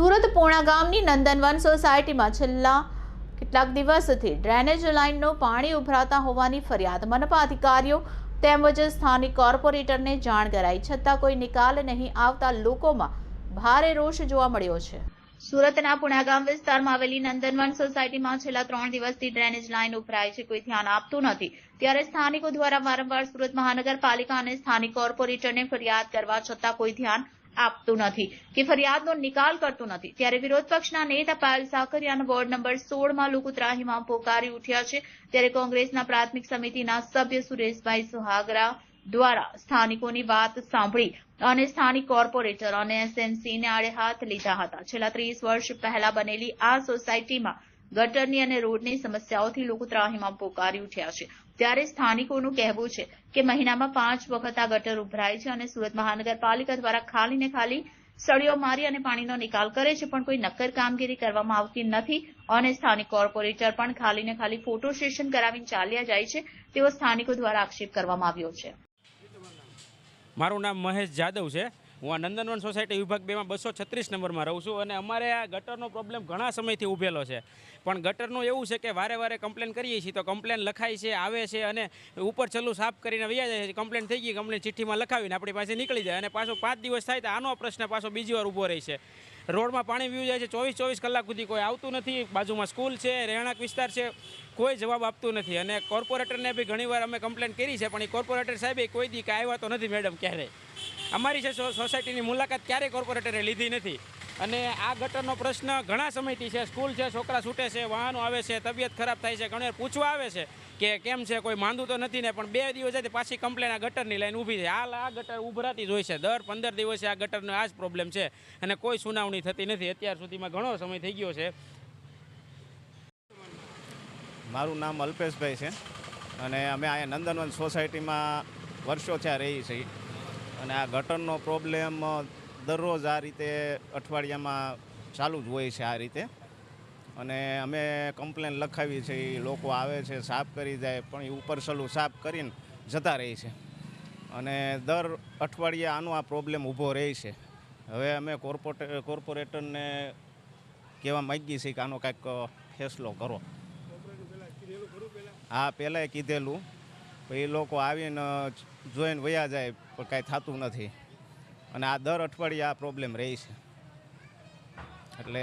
સુરત પોણા ગામની નંદનવન સોસાયટીમાં છેલ્લા કેટલાક દિવસથી ડ્રેનેજ લાઇનનું પાણી ઉભરાતા હોવાની ફરિયાદ. મનપા અધિકારીઓ તેમજ સ્થાનિક કોર્પોરેટરને જાણ કરાઈ, છતાં કોઈ નિકાલ નહીં આવતા લોકોમાં ભારે રોષ જોવા મળ્યો છે. સુરતના પુણાગામ વિસ્તારમાં આવેલી નંદનવન સોસાયટીમાં છેલ્લા ત્રણ દિવસથી ડ્રેનેજ લાઇન ઉભરાય છે. કોઈ ધ્યાન આપતું નથી. ત્યારે સ્થાનિકો દ્વારા વારંવાર સુરત મહાનગરપાલિકા અને સ્થાનિક કોર્પોરેટરને ફરિયાદ કરવા છતાં કોઈ ધ્યાન આપતું નથી, કે ફરિયાદનો નિકાલ કરતું નથી. ત્યારે વિરોધ પક્ષના નેતા પાયલ સાકરિયાના વોર્ડ નંબર સોળમાં લોકો પોકારી ઉઠ્યા છે. ત્યારે કોંગ્રેસના પ્રાથમિક સમિતિના સભ્ય સુરેશભાઈ સુહાગરા દ્વારા સ્થાનિકોની વાત સાંભળી અને સ્થાનિક કોર્પોરેટર અને એસએમસીને આડે હાથ લીધા હતા. છેલ્લા ત્રીસ વર્ષ પહેલા બનેલી આ સોસાયટીમાં ગટરની અને રોડની સમસ્યાઓથી લોકો ત્રાહીમામ પોકારી ઉઠ્યા છે. ત્યારે સ્થાનિકોનું કહેવું છે કે મહિનામાં પાંચ વખત આ ગટર ઉભરાય છે અને સુરત મહાનગરપાલિકા દ્વારા ખાલી ને ખાલી સળીઓ મારી અને પાણીનો નિકાલ કરે છે, પણ કોઈ નક્કર કામગીરી કરવામાં આવતી નથી અને સ્થાનિક કોર્પોરેટર પણ ખાલી ને ખાલી ફોટો સેશન કરાવીને ચાલ્યા જાય છે તેવો સ્થાનિકો દ્વારા આક્ષેપ કરવામાં આવ્યો છે. મારું નામ મહેશ જાદવ છે. હું આ નંદનવન સોસાયટી વિભાગ બેમાં બસો છત્રીસ નંબરમાં રહું છું અને અમારે આ ગટરનો પ્રોબ્લેમ ઘણા સમયથી ઊભેલો છે. પણ ગટરનું એવું છે કે વારે વારે કમ્પ્લેન કરીએ છીએ તો કમ્પ્લેન લખાય છે, આવે છે અને ઉપર છેલ્લું સાફ કરીને વૈયા જાય છે. કમ્પ્લેન થઈ ગઈ કમ્પ્લેન ચિઠ્ઠીમાં લખાવીને આપણી પાસે નીકળી જાય અને પાછો પાંચ દિવસ થાય તો આનો પ્રશ્ન પાછો બીજી વાર ઊભો રહે છે. રોડમાં પાણી વ્યૂ જાય છે, ચોવીસ ચોવીસ કલાક સુધી કોઈ આવતું નથી. બાજુમાં સ્કૂલ છે, રહેણાંક વિસ્તાર છે, કોઈ જવાબ આપતું નથી. અને કોર્પોરેટરને બી ઘણીવાર અમે કમ્પ્લેન કરી છે, પણ એ કોર્પોરેટર સાહેબે કોઈ દી કે આવ્યા તો નથી મેડમ ક્યારેય. અમારી છે સોસાયટીની મુલાકાત ક્યારેય કોર્પોરેટરે લીધી નથી. અને આ ગટરનો પ્રશ્ન ઘણા સમયથી છે. સ્કૂલ છે, છોકરા છૂટે છે, વાહનો આવે છે, તબિયત ખરાબ થાય છે. ઘણી પૂછવા આવે છે કે કેમ છે, કોઈ માંદું તો નથી ને, પણ બે દિવસ જાય પાછી કમ્પ્લેન આ ગટરની લાઈન ઊભી છે. હાલ આ ગટર ઉભરાતી જ હોય છે. દર પંદર દિવસે આ ગટરનો આ જ પ્રોબ્લેમ છે અને કોઈ સુનાવણી થતી નથી. અત્યાર સુધીમાં ઘણો સમય થઈ ગયો છે. મારું નામ અલ્પેશભાઈ છે અને અમે અહીંયા નંદનવન સોસાયટીમાં વર્ષો છે રહી છીએ. અને આ ગટરનો પ્રોબ્લેમ દરરોજ આ રીતે અઠવાડિયામાં ચાલુ જ હોય છે આ રીતે. અને અમે કમ્પ્લેન લખાવી છે એ લોકો આવે છે, સાફ કરી જાય, પણ એ ઉપર સલું સાફ કરીને જતા રહે છે. અને દર અઠવાડિયે આનો આ પ્રોબ્લેમ ઊભો રહે છે. હવે અમે કોર્પોરેટ કોર્પોરેટરને કહેવા માગીએ છીએ કે આનો કાંઈક ફેસલો કરો. હા, પહેલાંય કીધેલું. એ લોકો આવીને જોઈને વયા જાય, પણ કાંઈ થતું નથી. અને આ દર અઠવાડિયે આ પ્રોબ્લેમ રહે છે. એટલે